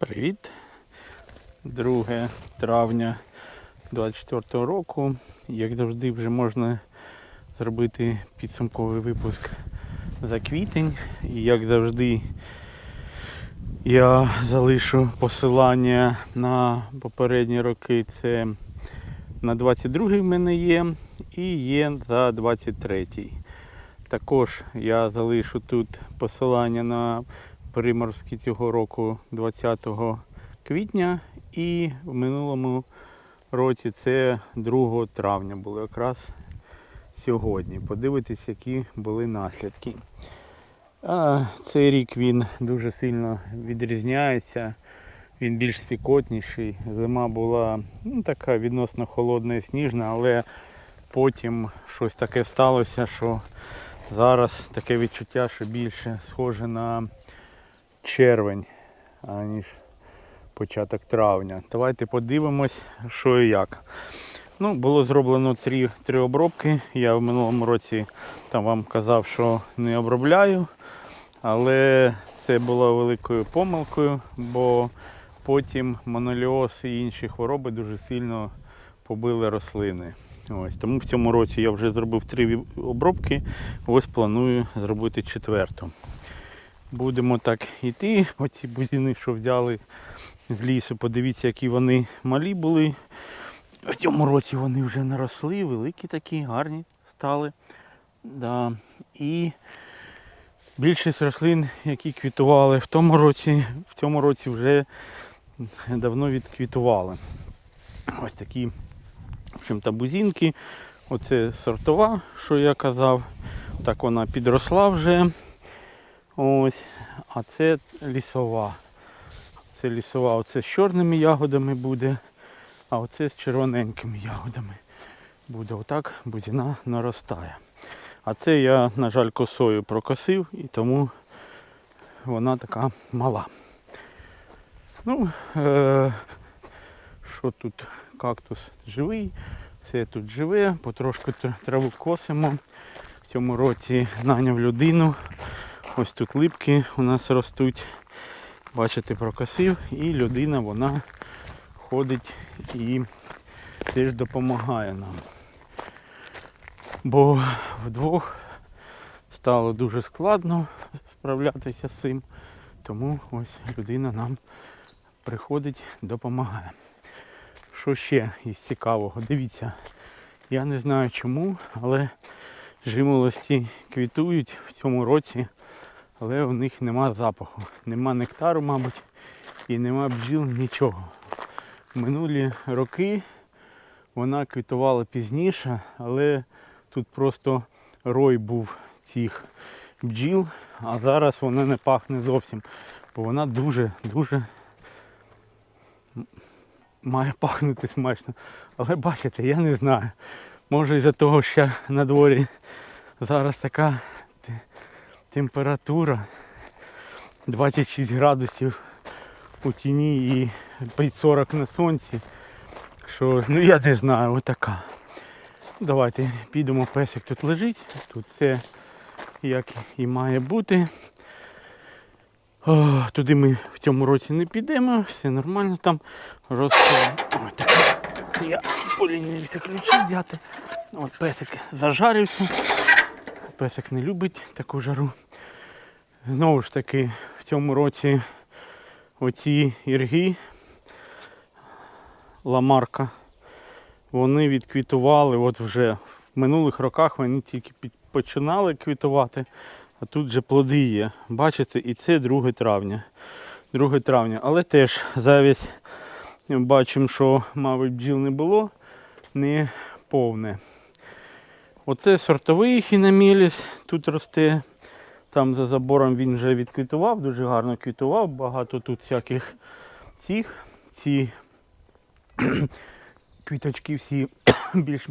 Привіт. 2 травня 24 року. Як завжди, вже можна зробити підсумковий випуск за квітень. І як завжди, я залишу посилання на попередні роки. Це на 22-й в мене є і є за 23. Також я залишу тут посилання на приморські цього року 20 квітня і в минулому році це 2 травня було якраз сьогодні. Подивитись, які були наслідки. А цей рік він дуже сильно відрізняється. Він більш спікотніший. Зима була ну, така відносно холодна і сніжна, але потім щось таке сталося, що зараз таке відчуття, що більше схоже на червень, аніж початок травня. Давайте подивимось, що і як. Ну, було зроблено три, три обробки. Я в минулому році там вам казав, що не обробляю, але це було великою помилкою, бо потім моноліоз і інші хвороби дуже сильно побили рослини. Ось, тому в цьому році я вже зробив три обробки, ось планую зробити четверту. Будемо так йти. Оці бузини, що взяли з лісу, подивіться, які вони малі були. В цьому році вони вже наросли, великі такі, гарні стали. Да. І більшість рослин, які квітували в тому році, в цьому році вже давно відквітували. Ось такі в общем-то, бузинки. Оце сортова, що я казав. Так вона підросла вже. Ось. А це лісова. Це лісова, оце з чорними ягодами буде, а оце з червоненькими ягодами буде. Отак бузина наростає. А це я, на жаль, косою прокосив і тому вона така мала. Ну, е- що тут кактус живий, все тут живе, потрошку траву косимо. В цьому році наняв людину. Ось тут липки у нас ростуть. Бачите, прокосив і людина вона ходить і теж допомагає нам. Бо вдвох стало дуже складно справлятися з цим. Тому ось людина нам приходить, допомагає. Що ще із цікавого? Дивіться, я не знаю чому, але жимолості квітують в цьому році, але у них нема запаху, нема нектару, мабуть, і нема бджіл нічого. Минулі роки вона квітувала пізніше, але тут просто рой був цих бджіл, а зараз вона не пахне зовсім, бо вона дуже-дуже має пахнути смачно. Але бачите, я не знаю. Може із-за того, що на дворі зараз така температура 26 градусів у тіні і під 40 на сонці. Що, ну я не знаю, отака. Давайте підемо, песик тут лежить. Тут все як і має бути. О, туди ми в цьому році не підемо, все нормально там росте. Ой, так, це я полінився ключі взяти. От песик зажарився. Песик не любить таку жару. Знову ж таки, в цьому році оці ірги ламарка, вони відквітували от вже в минулих роках вони тільки починали квітувати, а тут вже плоди є. Бачите, і це 2 травня. 2 травня. Але теж завість бачимо, що, мабуть, бджіл не було, не повне. Оце сортовий хінамеліс тут росте. Там за забором він вже відквітував, дуже гарно квітував, багато тут всяких цих, ці квіточки всі більш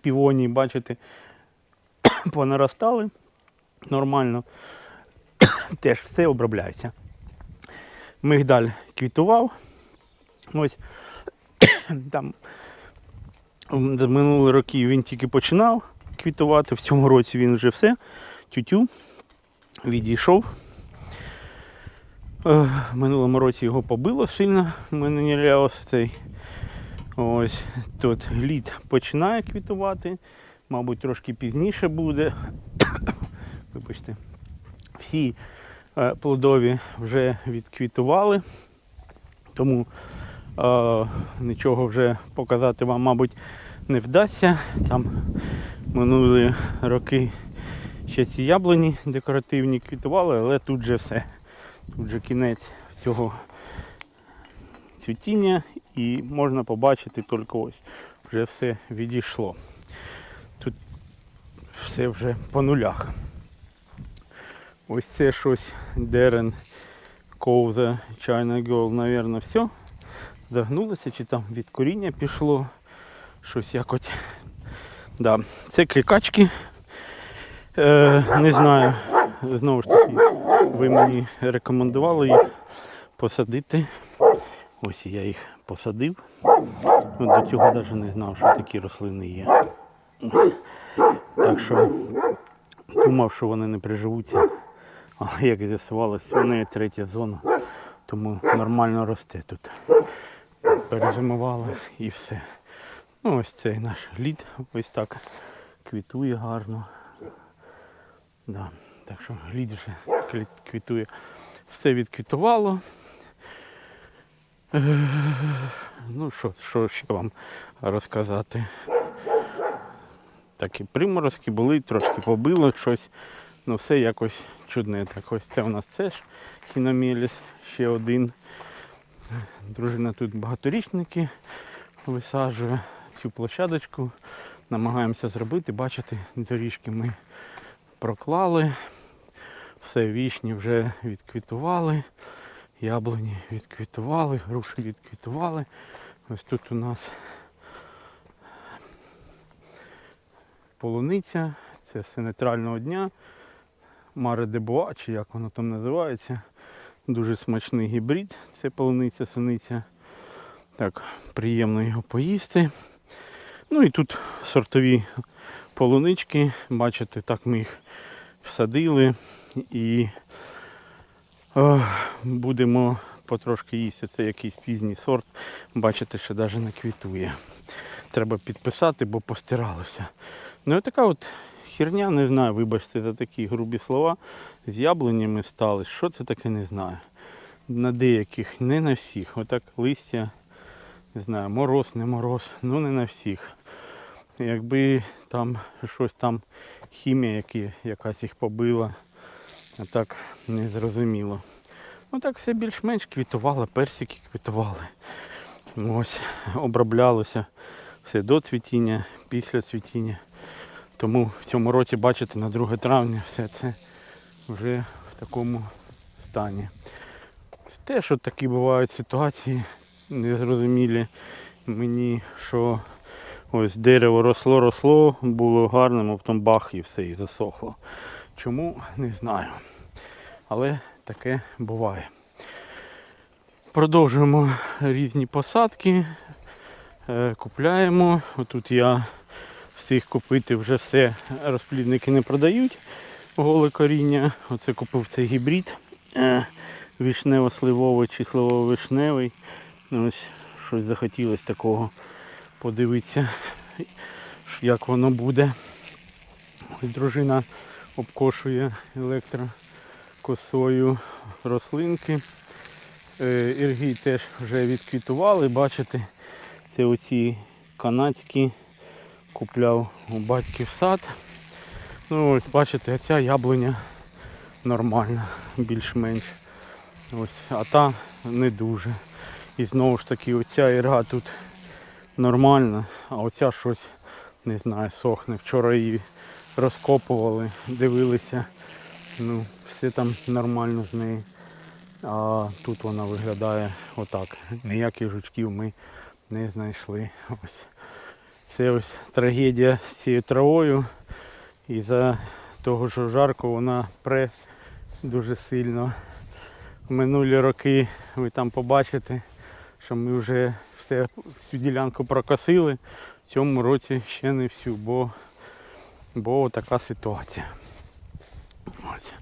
півоні, бачите, понаростали нормально. Теж все обробляється. Мигдаль квітував. Ось там м, минулі роки він тільки починав квітувати, в цьому році він вже все. Тютю відійшов. Е, В минулому році його побило сильно, Мененіреус цей. Ось тут лід починає квітувати, мабуть, трошки пізніше буде. Вибачте. Всі е, плодові вже відквітували, тому е, нічого вже показати вам, мабуть, не вдасться. Там минулі роки ще ці яблуні декоративні квітували, але тут же все. Тут же кінець цього цвітіння і можна побачити тільки ось. Вже все відійшло. Тут все вже по нулях. Ось це щось Дерен Ковза China Girl, напевно, все. Загнулося, чи там від коріння пішло. Щось якось. Да. Це клікачки. Е, не знаю. Знову ж таки, ви мені рекомендували їх посадити. Ось я їх посадив. От До цього навіть не знав, що такі рослини є. Так що думав, що вони не приживуться. Але як з'ясувалося, в неї третя зона, тому нормально росте тут. Перезимували і все. Ну, ось цей наш лід ось так квітує гарно. Да. Так що лід вже квітує. Все відквітувало. Е, Ну, що, що ще вам розказати? Такі приморозки були, трошки побило щось. Ну все якось чудне. Так ось це у нас теж хіномеліс, ще один. Дружина тут багаторічники висаджує цю площадочку. Намагаємося зробити, бачите, доріжки ми проклали. Все, вішні вже відквітували, яблуні відквітували, груші відквітували. Ось тут у нас полуниця, це все нейтрального дня. Маре де Буа, чи як воно там називається. Дуже смачний гібрид, це полуниця, суниця. Так, приємно його поїсти. Ну і тут сортові полунички. Бачите, так ми їх всадили і е, будемо потрошки їсти. Це якийсь пізній сорт. Бачите, що навіть не квітує. Треба підписати, бо постиралося. Ну і така от херня, не знаю, вибачте за такі грубі слова. З яблунями стали. Що це таке, не знаю. На деяких, не на всіх. Отак листя, не знаю, мороз, не мороз, ну не на всіх. Якби там щось там хімія які, якась їх побила, а так не зрозуміло. Ну так все більш-менш квітувало, персики квітували. Ось, оброблялося все до цвітіння, після цвітіння. Тому в цьому році, бачите, на 2 травня все це вже в такому стані. Теж от такі бувають ситуації незрозумілі мені, що ось дерево росло, росло, було гарним, а потім бах і все, і засохло. Чому не знаю. Але таке буває. Продовжуємо різні посадки, е, купляємо. Отут я встиг купити вже все, розплідники не продають голе коріння. Оце купив цей гібрид е, вишнево-сливовий чи сливово-вишневий. Ось щось захотілося такого подивитися, як воно буде. Дружина обкошує електрокосою рослинки. Е, теж вже відквітували, бачите, це оці канадські купляв у батьків сад. Ну ось бачите, ця яблуня нормальна, більш-менш. Ось, а та не дуже. І знову ж таки оця ірга тут нормальна, а оця щось, не знаю, сохне. Вчора її розкопували, дивилися. Ну, все там нормально з нею. А тут вона виглядає отак. Ніяких жучків ми не знайшли. Ось. Це ось трагедія з цією травою. І за того, що жарко, вона пре дуже сильно. В минулі роки ви там побачите, що ми вже все, всю ділянку прокосили. В цьому році ще не всю, бо, бо така ситуація. Ось.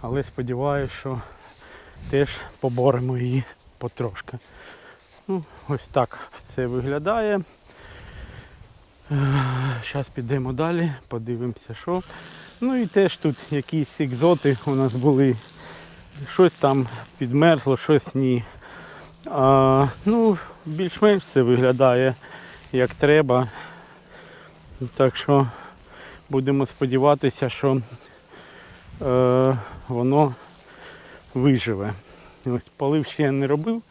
Але сподіваюся, що теж поборемо її потрошки. Ну, ось так це виглядає. Зараз підемо далі, подивимося, що. Ну і теж тут якісь екзоти у нас були. Щось там підмерзло, щось ні. А, ну, більш-менш це виглядає як треба. Так що будемо сподіватися, що е, воно виживе. Ось полив ще я не робив.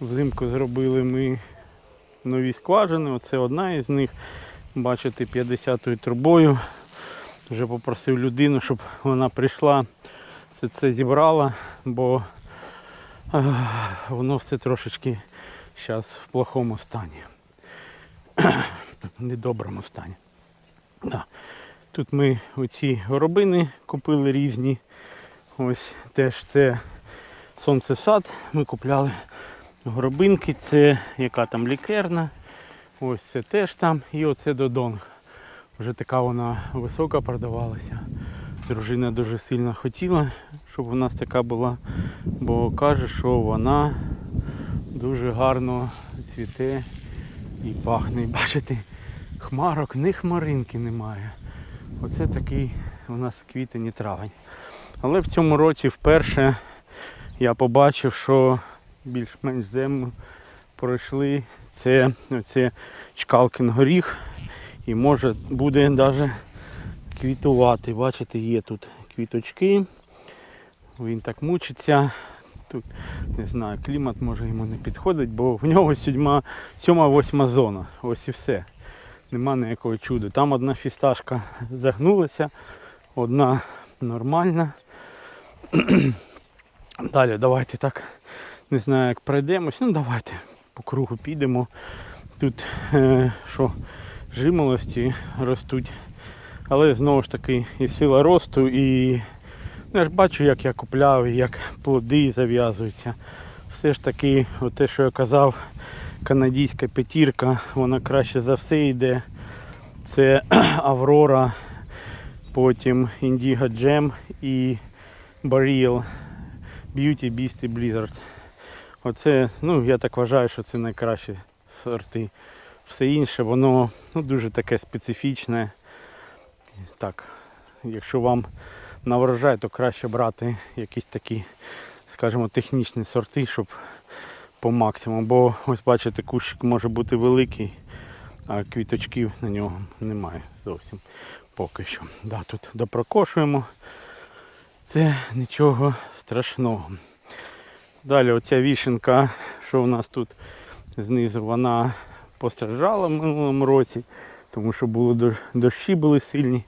Взимку зробили ми нові скважини. Оце одна із них. Бачите, 50-ю трубою. Вже попросив людину, щоб вона прийшла, все це зібрала, бо е, воно все трошечки зараз в плохому стані. Недоброму стані. Да. Тут ми оці горобини купили різні. Ось теж це сонцесад. Ми купляли горобинки, це яка там лікерна. Ось це теж там. І оце додонг. Вже така вона висока продавалася. Дружина дуже сильно хотіла, щоб у нас така була, бо каже, що вона дуже гарно цвіте і пахне. Бачите, хмарок, ні хмаринки немає. Оце такий у нас квітень і травень. Але в цьому році вперше я побачив, що більш-менш землю пройшли. Це оце чкалкин горіх. І може буде навіть квітувати. Бачите, є тут квіточки. Він так мучиться. Тут не знаю, клімат може йому не підходить, бо в нього сьома, сьома восьма зона. Ось і все. Нема ніякого чуда. Там одна фісташка загнулася, одна нормальна. Далі давайте так, не знаю як пройдемось. Ну давайте по кругу підемо. Тут е, що жимолості ростуть. Але знову ж таки і сила росту, і ну, я ж бачу, як я купляв, як плоди зав'язуються. Все ж таки, те, що я казав, канадійська п'ятірка, вона краще за все йде. Це Аврора, потім Indigo Gem і Barrel Beauty Beast і Blizzard. Оце, ну я так вважаю, що це найкращі сорти. Все інше, воно ну, дуже таке специфічне. Так, якщо вам на врожай, то краще брати якісь такі, скажімо, технічні сорти, щоб по максимуму. Бо ось бачите, кущик може бути великий, а квіточків на нього немає зовсім поки що. Да, тут допрокошуємо. Це нічого страшного. Далі оця вішенка, що у нас тут знизу, вона постраждала в минулому році, тому що були дощі були сильні.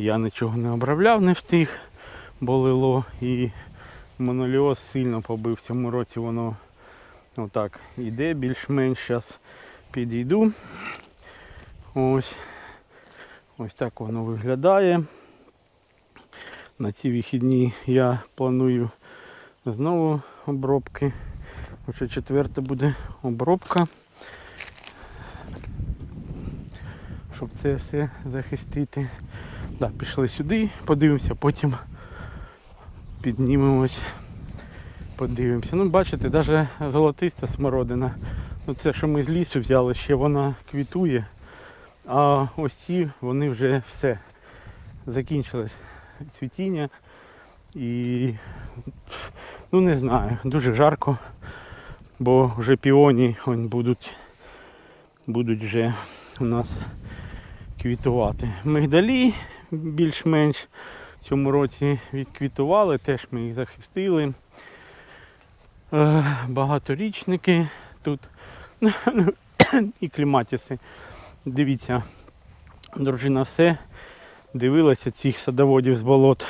Я нічого не обробляв, не встиг, болило і моноліоз сильно побив. В цьому році воно отак іде більш-менш. Зараз підійду. Ось. Ось так воно виглядає. На ці вихідні я планую знову обробки. Вже четверта буде обробка. Щоб це все захистити. Да, пішли сюди, подивимося, потім піднімемось, подивимося. Ну, бачите, навіть золотиста смородина. Ну, це, що ми з лісу взяли, ще вона квітує. А ось ці вони вже все. Закінчилось цвітіння. І ну не знаю, дуже жарко, бо вже піоні он, будуть, будуть вже у нас квітувати. Мигдалі більш-менш в цьому році відквітували, теж ми їх захистили. Е, Багаторічники тут і кліматіси. Дивіться, дружина все дивилася цих садоводів з болот.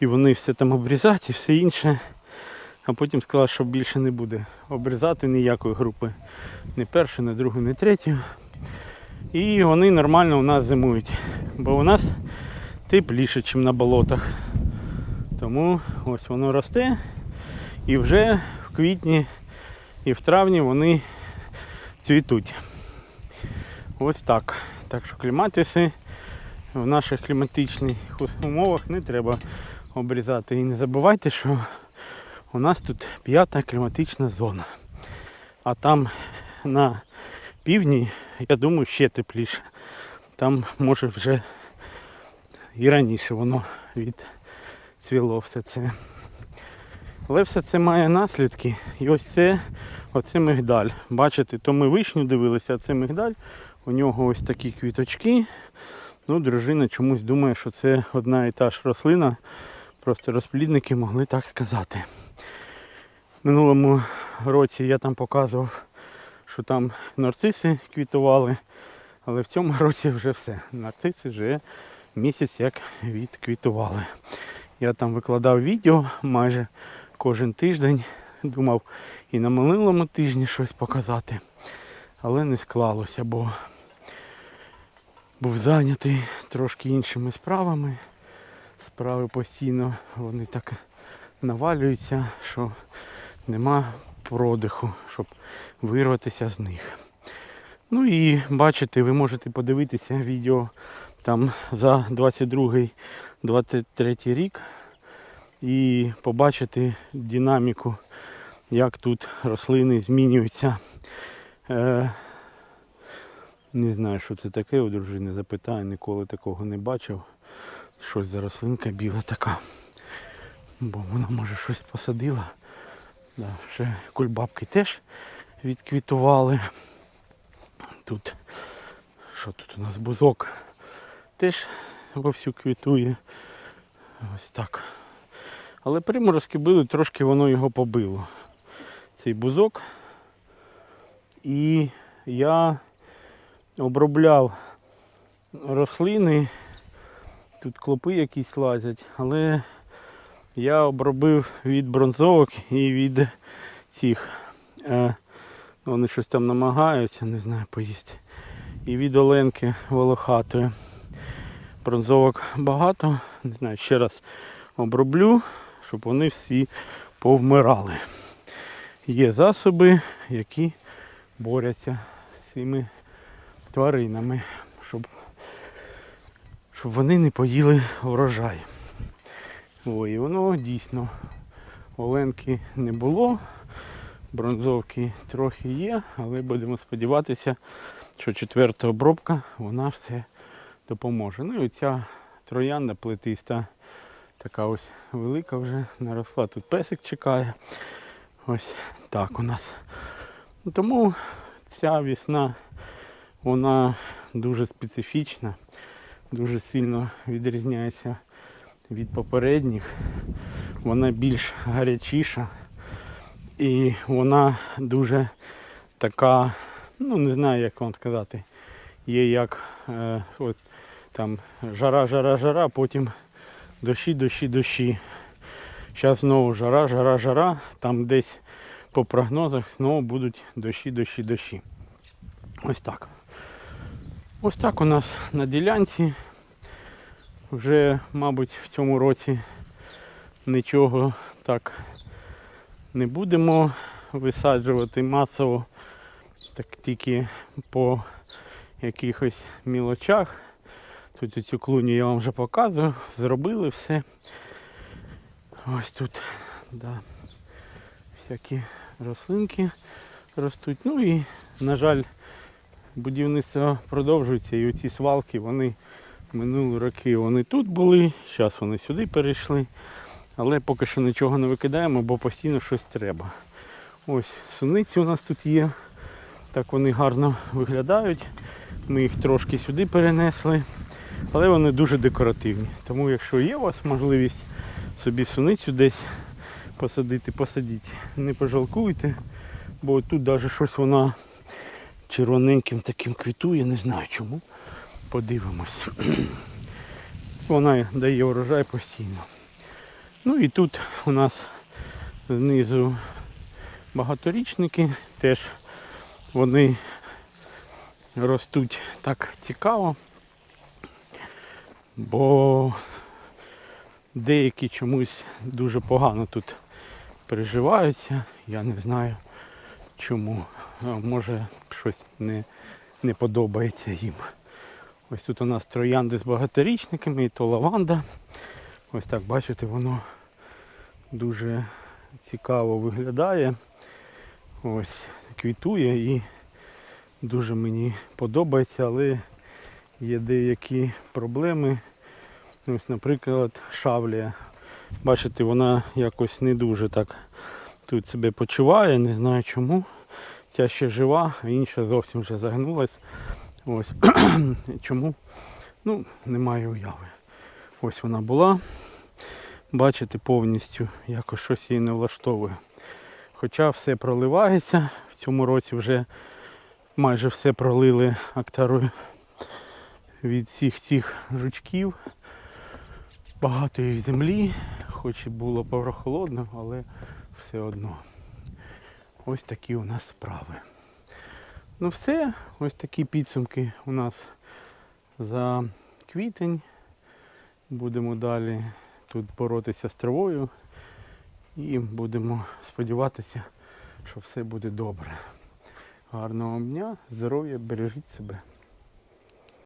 І вони все там обрізають і все інше. А потім сказала, що більше не буде обрізати ніякої групи. Ні першу, ні другу, ні третю. І вони нормально у нас зимують. Бо у нас тепліше, ніж на болотах. Тому ось воно росте. І вже в квітні і в травні вони цвітуть. Ось так. Так що кліматиси в наших кліматичних умовах не треба обрізати. І не забувайте, що У нас тут п'ята кліматична зона. А там на півдні, я думаю, ще тепліше. Там може вже і раніше воно відцвіло все це. Але все це має наслідки. І ось це, оце мигдаль. Бачите, то ми вишню дивилися, а це мигдаль. У нього ось такі квіточки. Ну, дружина чомусь думає, що це одна і та ж рослина. Просто розплідники могли так сказати. Минулому році я там показував, що там нарциси квітували, але в цьому році вже все. Нарциси вже місяць як відквітували. Я там викладав відео майже кожен тиждень. Думав і на минулому тижні щось показати. Але не склалося, бо був зайнятий трошки іншими справами. Справи постійно вони так навалюються, що нема продиху, щоб вирватися з них. Ну і бачите, ви можете подивитися відео там за 22-23 рік і побачити динаміку, як тут рослини змінюються. Е, не знаю, що це таке, у дружини запитаю, ніколи такого не бачив. Щось за рослинка біла така. Бо вона може щось посадила. Да, ще кульбабки теж відквітували. Тут що тут у нас бузок теж вовсю квітує. Ось так. Але приморозки били, трошки воно його побило. Цей бузок. І я обробляв рослини. Тут клопи якісь лазять, але я обробив від бронзовок і від цих. Е, вони щось там намагаються, не знаю, поїсти. І від оленки волохатої. Бронзовок багато. Не знаю, ще раз оброблю, щоб вони всі повмирали. Є засоби, які борються з цими тваринами, щоб, щоб вони не поїли врожай. Ой, і воно дійсно оленки не було, бронзовки трохи є, але будемо сподіватися, що четверта обробка вона все допоможе. Ну і ця троянда плетиста, така ось велика вже наросла. Тут песик чекає. Ось так у нас. Ну, Тому ця весна вона дуже специфічна, дуже сильно відрізняється від попередніх. Вона більш гарячіша і вона дуже така, ну не знаю як вам сказати, є як от там жара, жара, жара, потім дощі, дощі, дощі. Зараз знову жара, жара, жара, там десь по прогнозах знову будуть дощі, дощі, дощі. Ось так. Ось так у нас на ділянці. Вже, мабуть, в цьому році нічого так не будемо висаджувати масово, так тільки по якихось мілочах. Тут цю клуню я вам вже показував, зробили все. Ось тут да, всякі рослинки ростуть. Ну і, на жаль, будівництво продовжується і оці свалки, вони минулі роки вони тут були, зараз вони сюди перейшли. Але поки що нічого не викидаємо, бо постійно щось треба. Ось суниці у нас тут є. Так вони гарно виглядають. Ми їх трошки сюди перенесли. Але вони дуже декоративні. Тому якщо є у вас можливість собі суницю десь посадити, посадіть. Не пожалкуйте, бо тут навіть щось вона червоненьким таким квітує, не знаю чому. Подивимось. Вона дає урожай постійно. Ну і тут у нас знизу багаторічники, теж вони ростуть так цікаво, бо деякі чомусь дуже погано тут переживаються. Я не знаю чому. Може щось не, не подобається їм. Ось тут у нас троянди з багаторічниками, і то лаванда. Ось так, бачите, воно дуже цікаво виглядає. Ось квітує і дуже мені подобається, але є деякі проблеми. Ось, наприклад, шавлія. Бачите, вона якось не дуже так тут себе почуває, не знаю чому. Ця ще жива, а інша зовсім вже загнулась. Ось. чому? Ну, немає уяви. Ось вона була. Бачите, повністю якось щось її не влаштовує. Хоча все проливається, в цьому році вже майже все пролили актарою від всіх цих жучків. Багато їх землі, хоч і було прохолодно, але все одно. Ось такі у нас справи. Ну все, ось такі підсумки у нас за квітень. Будемо далі тут боротися з травою і будемо сподіватися, що все буде добре. Гарного дня, здоров'я, бережіть себе.